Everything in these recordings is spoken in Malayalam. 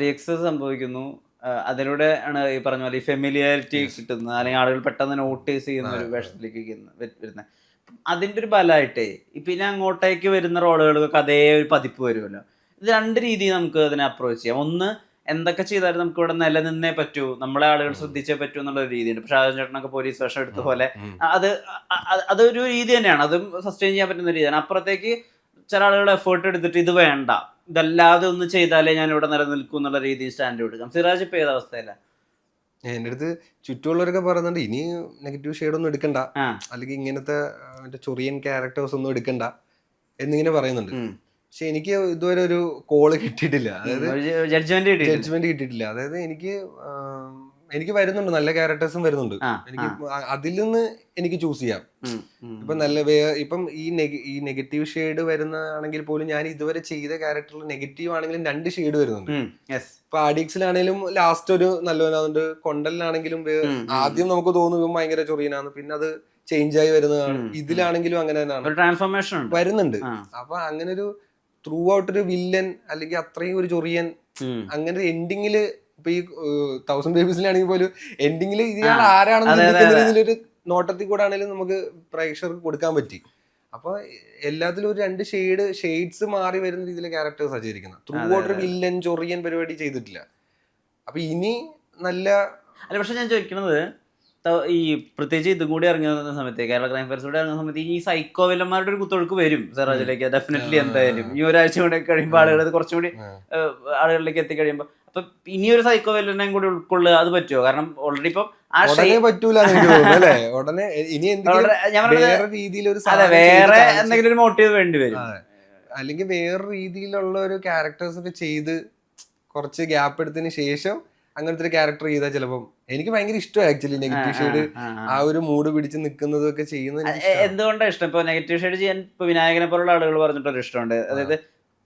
റിയക്സ് സംഭവിക്കുന്നു. അതിലൂടെ ആണ് ഈ പറഞ്ഞ പോലെ ഈ ഫെമിലിയാരിറ്റി കിട്ടുന്നത്. അല്ലെങ്കിൽ ആളുകൾ പെട്ടെന്ന് നോട്ടീസ് ചെയ്യുന്ന ഒരു വേഷത്തിലേക്ക് വരുന്നത്. അതിന്റെ ഒരു ബലമായിട്ടേ പിന്നെ അങ്ങോട്ടേക്ക് വരുന്ന റോളുകൾക്കൊക്കെ അതേ ഒരു പതിപ്പ് വരുമല്ലോ. ഇത് രണ്ട് രീതിയിൽ നമുക്ക് അതിനെ അപ്രോച്ച് ചെയ്യാം. ഒന്ന് എന്തൊക്കെ ചെയ്താലും നമുക്ക് ഇവിടെ നിലനിന്നേ പറ്റൂ. നമ്മളെ ആളുകൾ ശ്രദ്ധിച്ചേ പറ്റൂ എന്നുള്ള രീതിയുണ്ട്. പക്ഷെ ആദ്യം ചേട്ടനൊക്കെ പോലീസ് വേഷം എടുത്ത പോലെ അത് അതൊരു രീതി തന്നെയാണ്. അതും സസ്റ്റെയിൻ ചെയ്യാൻ പറ്റുന്ന രീതിയാണ്. അപ്പുറത്തേക്ക് ചില ആളുകൾ എഫേർട്ട് എടുത്തിട്ട് ഇത് വേണ്ട. ഇതല്ലാതെ ഒന്ന് ചെയ്താലേ ഞാൻ ഇവിടെ നിലനിൽക്കും എന്നുള്ള രീതിയിൽ സ്റ്റാൻഡ് കൊടുക്കാം സിറാജ് ഇപ്പൊ ഏത് അവസ്ഥയില? എന്റെ അടുത്ത് ചുറ്റുമുള്ളവരൊക്കെ പറയുന്നുണ്ട് ഇനി നെഗറ്റീവ് ഷെയ്ഡ് ഒന്നും എടുക്കണ്ട. അല്ലെങ്കിൽ ഇങ്ങനത്തെ മറ്റേ ചൊറിയൻ ക്യാരക്ടേഴ്സ് ഒന്നും എടുക്കണ്ട എന്നിങ്ങനെ പറയുന്നുണ്ട്. പക്ഷെ എനിക്ക് ഇതുവരെ ഒരു കോൾ കിട്ടിയിട്ടില്ല. അതായത് ജഡ്ജ്മെന്റ് കിട്ടിയിട്ടില്ല. അതായത് എനിക്ക് എനിക്ക് വരുന്നുണ്ട് നല്ല ക്യാരക്ടേഴ്സും വരുന്നുണ്ട്. എനിക്ക് അതിൽ നിന്ന് എനിക്ക് ചൂസ് ചെയ്യാം. ഇപ്പൊ നല്ല ഇപ്പം ഈ ഈ നെഗറ്റീവ് ഷെയ്ഡ് വരുന്നതാണെങ്കിൽ പോലും ഞാൻ ഇതുവരെ ചെയ്ത ക്യാരക്ടറിൽ നെഗറ്റീവ് ആണെങ്കിലും രണ്ട് ഷെയ്ഡ് വരുന്നുണ്ട്. ഇപ്പൊ ആഡിക്സിലാണെങ്കിലും ലാസ്റ്റ് ഒരു നല്ലവനാകുന്നുണ്ട് കൊണ്ടലിലാണെങ്കിലും. ആദ്യം നമുക്ക് തോന്നും ഭയങ്കര ചൊറിയനാണ് പിന്നെ അത് ചേഞ്ച് ആയി വരുന്നതാണ്. ഇതിലാണെങ്കിലും അങ്ങനെ തന്നെയാണ്. ട്രാൻസ്ഫോർമേഷൻ വരുന്നുണ്ട്. അപ്പൊ അങ്ങനെ ഒരു ത്രൂ ഔട്ട് ഒരു വില്ലൻ അല്ലെങ്കിൽ അത്രയും ഒരു ചൊറിയൻ അങ്ങനെ എൻഡിങ്ങിൽ ഇപ്പൊ ഈ തൗസൻഡ് ബേബീസിലാണെങ്കിൽ പോലും എൻഡിങ്ങിൽ ഇയാൾ ആരാണെന്ന് ഒരു നോട്ടത്തിൽ കൂടെ ആണെങ്കിലും നമുക്ക് പ്രേക്ഷകർക്ക് കൊടുക്കാൻ പറ്റി. അപ്പൊ എല്ലാത്തിലും ഒരു രണ്ട് ഷെയ്ഡ് ഷെയ്ഡ്സ് മാറി വരുന്ന രീതിയിലെ ക്യാരക്ടേഴ്സ് സജ്ജീകരിക്കുന്നത് ത്രൂ ഓർഡർ ഔട്ട് ഒരു വില്ലൻ ചൊറിയൻ പരിപാടി ചെയ്തിട്ടില്ല. അപ്പൊ ഇനി നല്ല അല്ല പക്ഷെ ഞാൻ ചോദിക്കുന്നത് ഈ പ്രത്യേകിച്ച് ഇതും കൂടി ഇറങ്ങിയ സമയത്ത് കേരള ക്രൈം ഫയർസ് കൂടി ഇറങ്ങുന്ന സമയത്ത് ഈ സൈക്കോ വില്ലന്മാരുടെ ഒരു കുത്തൊഴുക്ക് വരും സിറാജിലേക്ക് ഡെഫിനറ്റ്ലി എന്തായാലും. ഈ ഒരാഴ്ച കൂടെ കഴിയുമ്പോൾ ആളുകൾ കുറച്ചുകൂടി കുറച്ചും കൂടി ആളുകളിലേക്ക് എത്തിക്കഴിയുമ്പോൾ അപ്പൊ ഇനി ഒരു സൈക്കോ വില്ലനെയും കൂടി ഉൾക്കൊള്ളുക അത് പറ്റുമോ? കാരണം ഓൾറെഡി ഇപ്പം ഉടനെ പറ്റൂല ഉടനെ ഇനി വേറെ രീതിയിൽ ഒരു വേറെ എന്തെങ്കിലും ഒരു മോട്ടീവ് വേണ്ടി വരും. അല്ലെങ്കിൽ വേറെ രീതിയിലുള്ള ഒരു ക്യാരക്ടേഴ്സ് ഒക്കെ ചെയ്ത് കുറച്ച് ഗ്യാപ്പ് എടുത്തതിന് ശേഷം അങ്ങനത്തെ ഒരു ക്യാരക്ടർ ചെയ്താൽ ചിലപ്പം എനിക്ക് ഭയങ്കര ഇഷ്ടമാണ് ആക്ച്വലി നെഗറ്റീവ് ഷെയ്ഡ് ആ, ഒരു മൂഡ് പിടിച്ച് നിൽക്കുന്നതും ഒക്കെ ചെയ്യുന്നത്. എന്തുകൊണ്ടാണ് ഇഷ്ടം? ഇപ്പൊ നെഗറ്റീവ് ഷെയ്ഡ് ചെയ്യാൻ ഇപ്പൊ വിനായകനെ പോലുള്ള ആളുകൾ പറഞ്ഞിട്ടൊരു ഇഷ്ടമുണ്ട്. അതായത്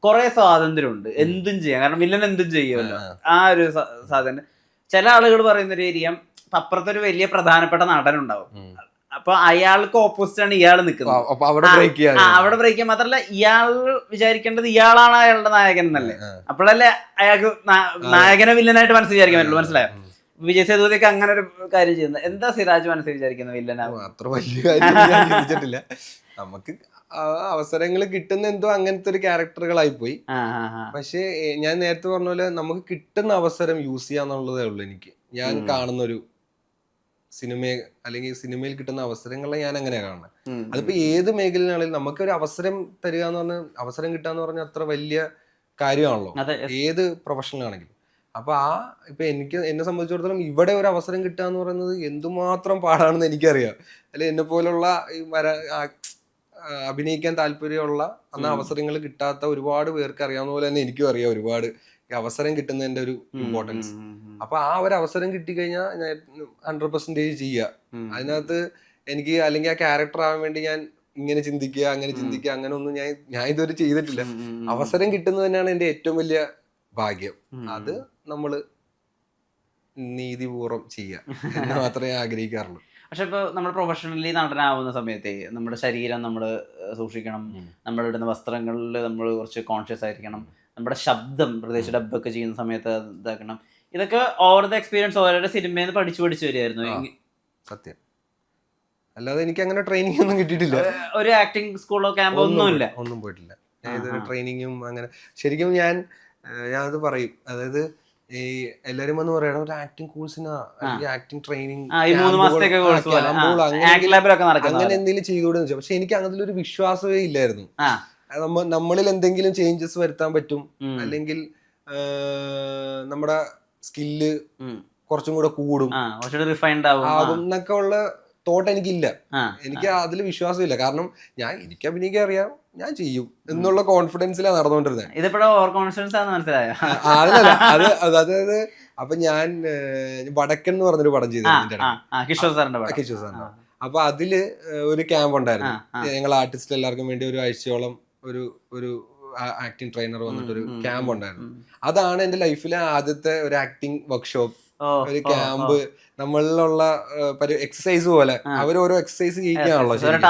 കുറെ സ്വാതന്ത്ര്യമുണ്ട്. എന്തും ചെയ്യാം. കാരണം വില്ലൻ എന്തും ചെയ്യുമല്ലോ. ആ, ഒരു സാധനം. ചില ആളുകൾ പറയുന്ന ഒരു ഏരിയ അപ്പുറത്തെ ഒരു വലിയ പ്രധാനപ്പെട്ട നടൻ ഉണ്ടാവും അപ്പൊ അയാൾക്ക് ഓപ്പോസിറ്റ് ആണ് ഇയാൾ നിൽക്കുന്നത്. അവിടെ ബ്രേക്ക് ചെയ്യാൻ ആ അവിടെ ബ്രേക്ക് ചെയ്യാൻ മാത്രല്ല ഇയാൾ വിചാരിക്കേണ്ടത് ഇയാളാണ് അയാളുടെ നായകൻ എന്നല്ലേ. അപ്പോഴല്ലേ അയാൾക്ക് നായകനെ വില്ലനായിട്ട് മനസ്സിൽ വിചാരിക്കാൻ പറ്റുള്ളൂ. മനസ്സിലായോ. വിജയ് സേതുപതിക്ക് അങ്ങനെ ഒരു കാര്യം ചെയ്യുന്നത്. എന്താ സിറാജ് മനസ്സിൽ വിചാരിക്കുന്നത് അത്ര വലിയ കാര്യം ഞാൻ ചിന്തിച്ചിട്ടില്ല. നമുക്ക് അവസരങ്ങൾ കിട്ടുന്ന എന്തോ അങ്ങനത്തെ ഒരു ക്യാരക്ടറുകളായി പോയി. പക്ഷേ ഞാൻ നേരത്തെ പറഞ്ഞ പോലെ നമുക്ക് കിട്ടുന്ന അവസരം യൂസ് ചെയ്യാന്നുള്ളതേ ഉള്ളൂ എനിക്ക്. ഞാൻ. കാണുന്ന ഒരു സിനിമ അല്ലെങ്കിൽ സിനിമയിൽ കിട്ടുന്ന അവസരങ്ങളെ ഞാൻ അങ്ങനെ കാണുന്നത് അതിപ്പോ ഏത് മേഖലയിലാണെങ്കിലും നമുക്ക് ഒരു അവസരം തരിക എന്ന് പറഞ്ഞാൽ അവസരം കിട്ടുക എന്ന് പറഞ്ഞാൽ അത്ര വലിയ കാര്യമാണല്ലോ. ഏത് പ്രൊഫഷനിലാണെങ്കിലും അപ്പൊ ആ ഇപ്പൊ എനിക്ക് എന്നെ സംബന്ധിച്ചിടത്തോളം ഇവിടെ ഒരു അവസരം കിട്ടുക എന്ന് പറയുന്നത് എന്തുമാത്രം പാടാണെന്ന് എനിക്കറിയാം. അല്ലെ എന്നെ പോലുള്ള ഈ വര അഭിനയിക്കാൻ താല്പര്യമുള്ള അന്ന് അവസരങ്ങൾ കിട്ടാത്ത ഒരുപാട് പേർക്ക് അറിയാവുന്ന പോലെ തന്നെ എനിക്കും അറിയാം ഒരുപാട്. ഈ അവസരം കിട്ടുന്നതിന്റെ ഒരു ഇമ്പോർട്ടൻസ് അപ്പൊ ആ ഒരു അവസരം കിട്ടിക്കഴിഞ്ഞാൽ ഞാൻ ഹൺഡ്രഡ് പെർസെന്റേജ് ചെയ്യുക. അതിനകത്ത് എനിക്ക് അല്ലെങ്കിൽ ആ ക്യാരക്ടർ ആവാൻ വേണ്ടി ഞാൻ ഇങ്ങനെ ചിന്തിക്കുക അങ്ങനെ ചിന്തിക്കുക അങ്ങനെ ഒന്നും ഞാൻ ഞാൻ ഇതുവരെ ചെയ്തിട്ടില്ല. അവസരം കിട്ടുന്നത് തന്നെയാണ് എന്റെ ഏറ്റവും വലിയ ഭാഗ്യം. അത് നമ്മൾ നീതിപൂർവം ചെയ്യുക എന്ന് മാത്രമേ ആഗ്രഹിക്കാറുള്ളൂ. പക്ഷെ ഇപ്പൊ നമ്മൾ പ്രൊഫഷണലി നടനാവുന്ന സമയത്തെ നമ്മുടെ ശരീരം നമ്മൾ സൂക്ഷിക്കണം. നമ്മളിടുന്ന നമ്മൾ ഇടുന്ന വസ്ത്രങ്ങളിൽ നമ്മൾ കുറച്ച് കോൺഷ്യസ് ആയിരിക്കണം. നമ്മുടെ ശബ്ദം പ്രത്യേകിച്ച് ഡബ്ബൊക്കെ ചെയ്യുന്ന സമയത്ത് ഇതാക്കണം. ഇതൊക്കെ ഓവർ ദ എക്സ്പീരിയൻസ് ഓരോരോ സിനിമയിൽ നിന്ന് പഠിച്ചു പഠിച്ചു വരികയായിരുന്നു. സത്യം. അല്ലാതെ എനിക്ക് അങ്ങനെ ട്രെയിനിങ് ഒന്നും കിട്ടിയിട്ടില്ല. ഒരു ആക്ടിങ് സ്കൂളോ ക്യാമ്പോ ഒന്നുമില്ല. ഇല്ല ഒന്നും പോയിട്ടില്ല. ഏതൊരു ട്രെയിനിങ്ങും അങ്ങനെ. ശരിക്കും ഞാൻ ഞാനത് പറയും. അതായത് ഈ എല്ലാരും വന്ന് പറയണം ഒരു ആക്ടിങ് കോഴ്സിനാ അല്ലെങ്കിൽ ആക്ടിങ് ട്രെയിനിങ് അങ്ങനെ. എന്തെങ്കിലും ചെയ്തുകൂടെ വെച്ചാൽ പക്ഷെ എനിക്ക് അങ്ങനത്തെ ഒരു വിശ്വാസമേ ഇല്ലായിരുന്നു. നമ്മളിൽ എന്തെങ്കിലും ചേഞ്ചസ് വരുത്താൻ പറ്റും അല്ലെങ്കിൽ നമ്മുടെ സ്കില്ല്. കുറച്ചും കൂടെ കൂടും. ആകും എന്നൊക്കെ ഉള്ള തോട്ട് എനിക്കില്ല. എനിക്ക് അതിൽ വിശ്വാസമില്ല. കാരണം ഞാൻ എനിക്ക് അഭിനയിക്കാൻ അറിയാം. ഞാൻ ചെയ്യും. എന്നുള്ള കോൺഫിഡൻസിലാണ് നടന്നുകൊണ്ടിരുന്നത് ഇതിപ്പോഴും ഓവർ കോൺഫിഡൻസ് ആണെന്ന് മനസ്സിലായോ? അതല്ല അത് അത് അതായത് അപ്പൊ ഞാൻ വടക്കൻ എന്ന് പറഞ്ഞൊരു പടം ചെയ്തിരുന്നു കിഷോർ സാറിന്റെ പടം. കിഷോർ സാറിന്റെ അപ്പൊ അതിൽ ഒരു ക്യാമ്പ് ഉണ്ടായിരുന്നു. ഞങ്ങൾ ആർട്ടിസ്റ്റ് എല്ലാവർക്കും വേണ്ടി ഒരു ആഴ്ചയോളം ഒരു ഒരു ആക്ടിങ് ട്രെയിനർ വന്നിട്ട് ഒരു ഉം, ഉം, ക്യാമ്പ് ഉണ്ടായിരുന്നു. അതാണ് എന്റെ ലൈഫിലെ ആദ്യത്തെ ഒരു ആക്ടിങ് വർക്ക്ഷോപ്പ് ഒരു ക്യാമ്പ്. നമ്മളിലുള്ള എക്സസൈസ് പോലെ. അവർ ഓരോ എക്സസൈസ് ചെയ്യിക്കാണല്ലോ ശരിക്കും.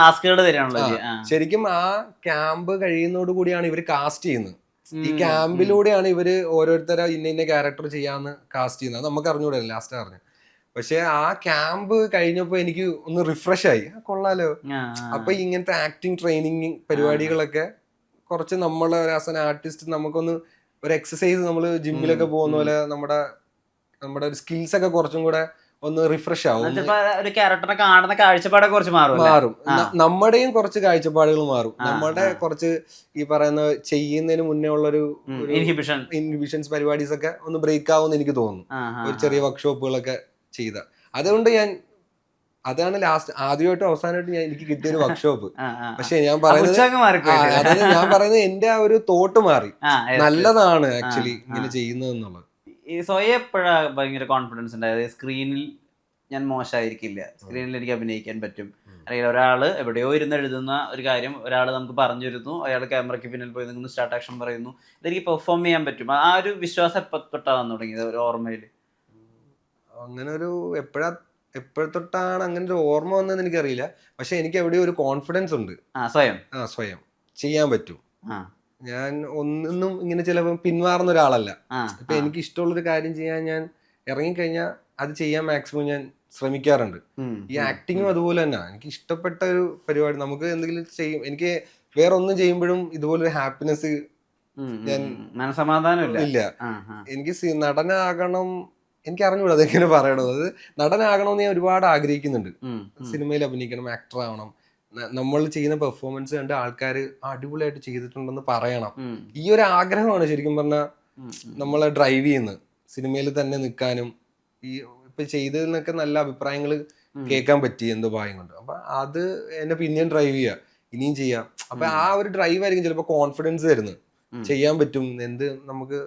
ആ. ശരിക്കും ആ ക്യാമ്പ് കഴിയുന്നതോട് കൂടിയാണ് ഇവർ കാസ്റ്റ് ചെയ്യുന്നത് ഈ ക്യാമ്പിലൂടെയാണ് ഇവർ ഓരോരുത്തരെ ഇന്ന ഇന്ന ക്യാരക്ടർ ചെയ്യാന്ന് കാസ്റ്റ് ചെയ്യുന്നത് നമുക്ക് അറിഞ്ഞൂടെ ലാസ്റ്റ് അറിഞ്ഞു പക്ഷെ ആ ക്യാമ്പ് കഴിഞ്ഞപ്പോ എനിക്ക് ഒന്ന് റിഫ്രഷ് ആയി കൊള്ളാലോ അപ്പൊ ഇങ്ങനത്തെ ആക്ടിങ് ട്രെയിനിങ് പരിപാടികളൊക്കെ കുറച്ച് നമ്മളെ ആസ് ആൻ ആർട്ടിസ്റ്റ് നമുക്കൊന്ന് ഒരു എക്സസൈസ് നമ്മൾ ജിമ്മിലൊക്കെ പോകുന്ന പോലെ നമ്മുടെ നമ്മുടെ ഒരു സ്കിൽസ് ഒക്കെ കുറച്ചും കൂടെ ഒന്ന് റിഫ്രഷ് ആവും. ഒരു കാണുന്ന കാഴ്ചപ്പാടൊക്കെ കുറച്ച് മാറും മാറും. നമ്മുടെയും കുറച്ച് കാഴ്ചപ്പാടുകൾ മാറും. നമ്മുടെ കുറച്ച് ഈ പറയുന്ന ചെയ്യുന്നതിന് മുന്നേ ഉള്ളൊരു ഒരു ഇൻഹിബിഷൻ ഇൻഹിബിഷൻസ് പരിപാടീസ് ഒക്കെ ഒന്ന് ബ്രേക്ക് ആവുമെന്ന് എനിക്ക് തോന്നുന്നു. ഒരു ചെറിയ വർക്ക്ഷോപ്പുകളൊക്കെ ചെയ്ത. അതുകൊണ്ട് ഞാൻ അതാണ് ലാസ്റ്റ് ആദ്യമായിട്ടും അവസാനമായിട്ടും ഞാൻ എനിക്ക് കിട്ടിയ ഒരു വർക്ക്ഷോപ്പ്. പക്ഷെ ഞാൻ പറയുന്നത് അതായത് ഞാൻ പറയുന്നത് എന്റെ ആ ഒരു തോട്ട് മാറി. നല്ലതാണ് ആക്ച്വലി. ഇങ്ങനെ ചെയ്യുന്നത് എന്നുള്ളത്. ഈ സ്വയം എപ്പോഴാ ഭയങ്കര കോൺഫിഡൻസ് ഉണ്ടായത്? സ്ക്രീനിൽ ഞാൻ മോശമായിരിക്കില്ല. സ്ക്രീനിൽ എനിക്ക് അഭിനയിക്കാൻ പറ്റും. അല്ലെങ്കിൽ ഒരാൾ എവിടെയോ ഇരുന്ന് എഴുതുന്ന ഒരു കാര്യം ഒരാൾ നമുക്ക് പറഞ്ഞു തരുന്നു അയാൾ ക്യാമറയ്ക്ക് പിന്നിൽ പോയി നിന്ന് സ്റ്റാർട്ട് ആക്ഷൻ പറയുന്നു. ഇതെനിക്ക് പെർഫോം ചെയ്യാൻ പറ്റും. ആ ഒരു വിശ്വാസം എപ്പോൾ തൊട്ടാ വന്നു തുടങ്ങിയത് ഒരു ഓർമ്മയിൽ? അങ്ങനെ ഒരു എപ്പോഴാ എപ്പോഴത്തൊട്ടാണ് അങ്ങനെ ഒരു ഓർമ്മ വന്നതെന്ന് എനിക്കറിയില്ല. പക്ഷെ എനിക്ക് എവിടെയോ ഒരു കോൺഫിഡൻസ് ഉണ്ട്. ആ സ്വയം. ആ സ്വയം. ചെയ്യാൻ പറ്റും. ആ. ഞാൻ ഒന്നും ഇങ്ങനെ ചിലപ്പോൾ പിന്മാറുന്ന ഒരാളല്ല. അപ്പൊ എനിക്ക് ഇഷ്ടമുള്ളൊരു കാര്യം ചെയ്യാൻ ഞാൻ ഇറങ്ങിക്കഴിഞ്ഞാൽ അത് ചെയ്യാൻ മാക്സിമം ഞാൻ ശ്രമിക്കാറുണ്ട്. ഈ ആക്ടിങ്ങും അതുപോലെ തന്നെ. എനിക്ക് ഇഷ്ടപ്പെട്ട ഒരു പരിപാടി നമുക്ക് എന്തെങ്കിലും ചെയ്യും. എനിക്ക് വേറെ ഒന്നും ചെയ്യുമ്പോഴും ഇതുപോലൊരു ഹാപ്പിനെസ് ഞാൻ-. മനസമാധാനം ഇല്ല. എനിക്ക് നടനാകണം. എനിക്ക് അറിഞ്ഞൂടാ അതെങ്ങനെ പറയണത്. അത് നടനാകണമെന്ന് ഞാൻ ഒരുപാട് ആഗ്രഹിക്കുന്നുണ്ട്. സിനിമയിൽ അഭിനയിക്കണം ആക്ടർ ആവണം. നമ്മൾ ചെയ്യുന്ന പെർഫോമൻസ് കണ്ട് ആൾക്കാർ അടിപൊളിയായിട്ട് ചെയ്തിട്ടുണ്ടെന്ന് പറയണം. ഈ ഒരു ആഗ്രഹമാണ് ശരിക്കും പറഞ്ഞാൽ. നമ്മളെ ഡ്രൈവ് ചെയ്യുന്നത്. സിനിമയിൽ തന്നെ നിൽക്കാനും ഈ ഇപ്പൊ ചെയ്തതെന്നൊക്കെ നല്ല അഭിപ്രായങ്ങൾ. കേൾക്കാൻ പറ്റി എന്തോ ഭാഗ്യം കൊണ്ട്. അപ്പൊ അത് എന്നെ പിന്നെയും ഡ്രൈവ് ചെയ്യുക ഇനിയും ചെയ്യാം. അപ്പൊ ആ ഒരു ഡ്രൈവ് ആയിരിക്കും ചിലപ്പോൾ കോൺഫിഡൻസ് തരുന്നത് ചെയ്യാൻ പറ്റും. എന്ത് നമുക്ക്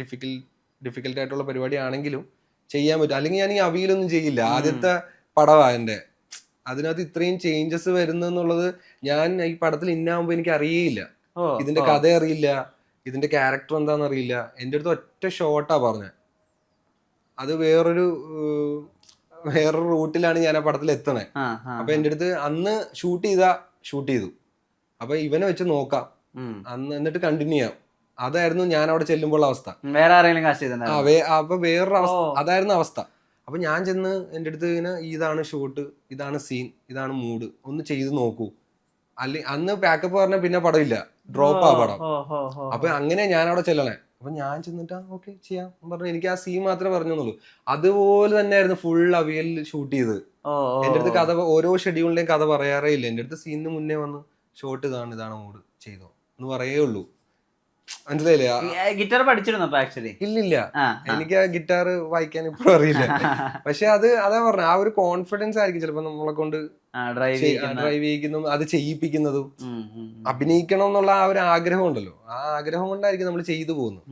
ഡിഫിക്കൽ ഡിഫിക്കൽട്ട് ആയിട്ടുള്ള പരിപാടി ആണെങ്കിലും ചെയ്യാൻ പറ്റും. അല്ലെങ്കിൽ ഞാൻ ഈ അവിയിലൊന്നും ചെയ്യില്ല. ആദ്യത്തെ പടമാണ് എന്റെ അതിനകത്ത് ഇത്രയും ചേഞ്ചസ് വരുന്നെന്നുള്ളത് ഞാൻ ഈ പടത്തിൽ ഇന്നാകുമ്പോൾ എനിക്ക് അറിയില്ല ഇതിന്റെ. കഥ അറിയില്ല. ഇതിന്റെ ക്യാരക്ടർ എന്താണെന്ന് അറിയില്ല. എന്റെ അടുത്ത് ഒറ്റ ഷോട്ടാ പറഞ്ഞത് അത് വേറൊരു വേറൊരു റൂട്ടിലാണ് ഞാൻ ആ പടത്തിൽ എത്തണേ. അപ്പൊ എന്റെ അടുത്ത് അന്ന് ഷൂട്ട് ചെയ്താ ഷൂട്ട് ചെയ്തു. അപ്പൊ ഇവനെ വെച്ച് നോക്കാം. അന്ന് എന്നിട്ട് കണ്ടിന്യൂ ചെയ്യാം. അതായിരുന്നു ഞാൻ അവിടെ ചെല്ലുമ്പോൾ അവസ്ഥ. വേറെ ആരെങ്കിലും കാശ് അപ്പൊ വേറൊരു അവസ്ഥ അതായിരുന്നു അവസ്ഥ. അപ്പൊ ഞാൻ ചെന്ന് എന്റെ അടുത്ത് ഇങ്ങനെ ഇതാണ് ഷൂട്ട് ഇതാണ് സീൻ ഇതാണ് മൂഡ് ഒന്ന് ചെയ്ത് നോക്കൂ. അല്ലെ അന്ന് പാക്കപ്പ് പറഞ്ഞ പിന്നെ പടം. ഇല്ല ഡ്രോപ്പ് ആ പടം അപ്പൊ അങ്ങനെ ഞാൻ അവിടെ ചെല്ലണേ. അപ്പൊ ഞാൻ ചെന്നിട്ട് ഓക്കെ ചെയ്യാം. പറഞ്ഞു എനിക്ക് ആ സീൻ മാത്രമേ പറഞ്ഞുള്ളൂ. അതുപോലെ തന്നെ ആയിരുന്നു ഫുൾ അവിയൽ ഷൂട്ട് ചെയ്ത്. എന്റെ അടുത്ത് കഥ ഓരോ ഷെഡ്യൂളിന്റെയും കഥ പറയാറേ ഇല്ല. എന്റെ അടുത്ത് സീനിന് മുന്നേ വന്ന് ഷോട്ട് ഇതാണ് ഇതാണ് മൂഡ് ചെയ്തോ എന്ന് പറയേ ഉള്ളൂ. മനസ്സിലായില്ലേ? ഗിറ്റാർ പഠിച്ചിരുന്നു ആക്ച്വലി ഇല്ലില്ല. എനിക്ക് ആ ഗിറ്റാർ വായിക്കാൻ ഇപ്പോഴും അറിയില്ല. പക്ഷെ അത് അതാ പറഞ്ഞ ആ ഒരു കോൺഫിഡൻസ് ആയിരിക്കും ചിലപ്പോ നമ്മളെ കൊണ്ട് ഡ്രൈവ് ചെയ്യിക്കുന്നതും. അത് ചെയ്യിപ്പിക്കുന്നതും. അഭിനയിക്കണം എന്നുള്ള ആ ഒരു ആഗ്രഹം ഉണ്ടല്ലോ. ആ ആഗ്രഹം കൊണ്ടായിരിക്കും നമ്മൾ ചെയ്തു പോകുന്നത്.